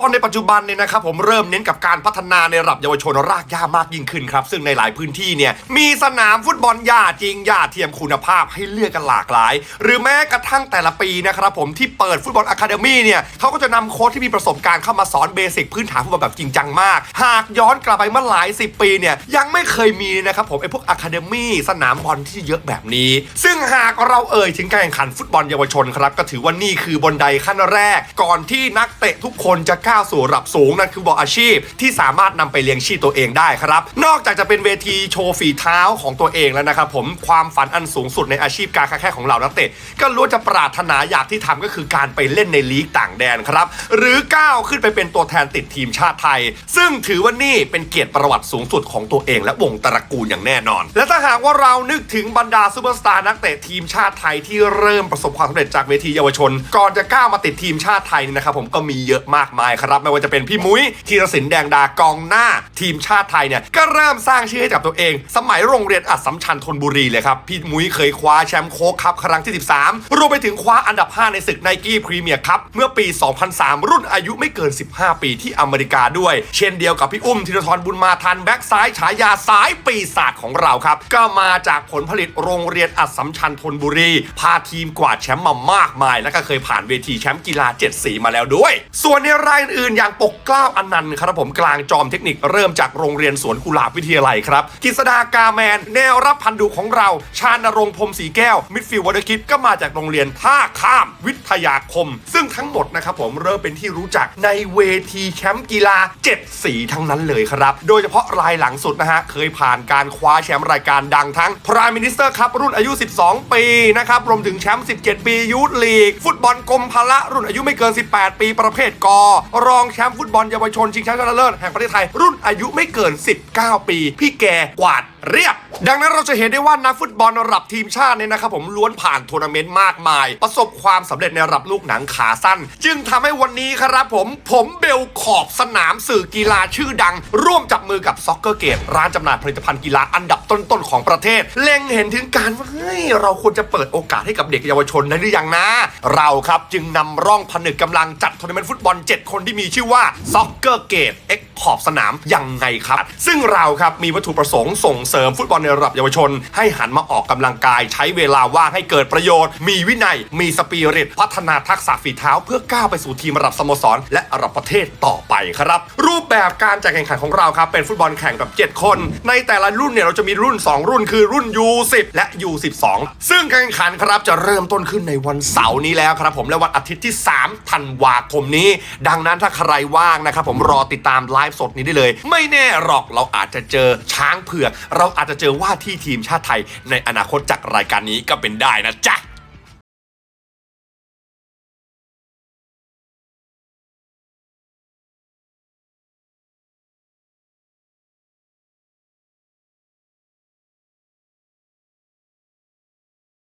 ตอนในปัจจุบันเนี่ยนะครับผมเริ่มเน้นกับการพัฒนาในระดับเยาวชนรากหญ้ามากยิ่งขึ้นครับซึ่งในหลายพื้นที่เนี่ยมีสนามฟุตบอลหญ้าจริงหญ้าเทียมคุณภาพให้เลือกกันหลากหลาย หรือแม้กระทั่งแต่ละปีนะครับผมที่เปิดฟุตบอลอะคาเดมี่เนี่ยเขาก็จะนำโค้ชที่มีประสบการณ์เข้ามาสอนเบสิกพื้นฐานฟุตบอลแบบจริงจังมาก หากย้อนกลับไปเมื่อหลายสิบปีเนี่ยยังไม่เคยมีนะครับผมไอ้พวกอะคาเดมี่สนามบอลที่เยอะแบบนี้ ซึ่งหากเราเอ่ยถึงการแข่งขันฟุตบอลเยาวชนครับก็ถือว่านี่คือบนไดขั้นแรก ก่อนที่นักเตะทุกคนจะก้าวสู่ระดับสูงนั่นคือบอลอาชีพที่สามารถนำไปเลี้ยงชีพตัวเองได้ครับ นอกจากจะเป็นเวทีโชว์ฝีเท้าของตัวเองแล้วนะครับผมความฝันอันสูงสุดในอาชีพการค้าแข่งของเรานักเตะก็ล้วนจะปรารถนาอยากที่ทำก็คือการไปเล่นในลีกต่างแดนครับ หรือก้าวขึ้นไปเป็นตัวแทนติดทีมชาติไทย ซึ่งถือว่านี่เป็นเกียรติประวัติสูงสุดของตัวเองและวงตระกูลอย่างแน่นอน และถ้าหากว่าเรานึกถึงบรรดาซูเปอร์สตาร์นักเตะทีมชาติไทยที่เริ่มประสบความสำเร็จจากเวทีเยาวชน ก่อนจะก้าวมาติดทีมชาติไทยนี่นะครับผมก็มีเยอะมากมายครับ ไม่ว่าจะเป็นพี่มุ้ยธีรศิลป์แดงดากองหน้า ทีมชาติไทยเนี่ยก็เริ่มสร้างชื่อให้กับตัวเอง สมัยโรงเรียนอัดสำชัญธนบุรีเลยครับ พี่มุ้ยเคยคว้าแชมป์โค้กคัพครั้งที่ 13 รวมไปถึงคว้าอันดับ 5 ในศึกไนกี้พรีเมียร์คัพเมื่อปี 2003 รุ่นอายุไม่เกิน 15 ปีที่อเมริกาด้วย เช่นเดียวกับพี่อุ้มธีรทรบุญมาทันแบ็กซ้ายฉายาสายปีศาจของเราครับก็มาจากผลผลิตโรงเรียนอัดสำชัญธนบุรีพาทีมกวาดแชมป์มามากมาย และก็เคยผ่านเวทีแชมป์กีฬา 7 สีมาแล้วด้วย ส่วนในรายอื่นๆ อย่างปกเกล้าอนันต์ครับผมกลางจอมเทคนิคเริ่มจากโรงเรียนสวนกุหลาบวิทยาลัยครับกิษดากาแมน แนวรับพันดุของเราชาญรงค์พรมสีแก้ว มิดฟิลด์วอเตอร์คิดก็มาจากโรงเรียนท่าข้ามวิทยาคม ซึ่งทั้งหมดนะครับผมเริ่มเป็นที่รู้จักในเวทีแชมป์กีฬา 7 สีทั้งนั้นเลยครับ โดยเฉพาะรายหลังสุดนะฮะเคยผ่านการคว้าแชมป์รายการดังทั้ง Prime Minister ครับรุ่นอายุ 12 ปีนะครับรวมถึงแชมป์ 17 ปียูทลีก ฟุตบอลกรมพละรุ่นอายุไม่เกิน 18 ปีประเภทกรองแชมป์ฟุตบอลเยาวชนชิงแชมป์ชนะเลิศแห่งประเทศไทยรุ่นอายุไม่เกิน 19 ปี พี่แกกวาดเรียบ ดังนั้นเราจะเห็นได้ว่านักฟุตบอลระดับทีมชาติเนี่ยนะครับผมล้วนผ่านทัวร์นาเมนต์มากมาย ประสบความสำเร็จในระดับลูกหนังขาสั้น จึงทำให้วันนี้ครับผม ผมเบลขอบสนามสื่อกีฬาชื่อดัง ร่วมจับมือกับซ็อกเกอร์เกตร้านจำหน่ายผลิตภัณฑ์กีฬาอันดับต้นๆของประเทศ เล็งเห็นถึงการว่าเฮ้ยเราควรจะเปิดโอกาสให้กับเด็กเยาวชนได้หรือยังนะ เราครับจึงนำร่องผนึกกำลังจัดทัวร์นาเมนต์ฟุตบอล 7 คนที่มีชื่อว่าซ็อกเกอร์เกตเอ็กขอบสนามยังไงครับ ซึ่งเราครับมีวัตถุประสงค์ส่งเสริมฟุตบอลในระดับเยาวชน ให้หันมาออกกำลังกาย ใช้เวลาว่างให้เกิดประโยชน์ มีวินัย มีสปิริต พัฒนาทักษะฝีเท้า เพื่อก้าวไปสู่ทีมระดับสโมสร และระดับประเทศต่อไปครับ รูปแบบการจัดแข่งขันของเราครับ เป็นฟุตบอลแข่งแบบ7 คน ในแต่ละรุ่นเนี่ยเราจะมีรุ่น 2 รุ่นคือรุ่น U10 และ U12 ซึ่งการแข่งขันครับจะเริ่มต้นขึ้นในวันเสาร์นี้แล้วครับผมและวันอาทิตย์ที่ 3 ธันวาคมนี้ ดังนั้นถ้าใครว่างนะครับผมรอติดตามไลฟ์สดนี้ได้เลย ไม่แน่หรอกเราอาจจะเจอช้างเผือกเราอาจจะเจอว่าที่ทีมชาติไทยในอนาคตจากรายการนี้ก็เป็นได้นะจ๊ะ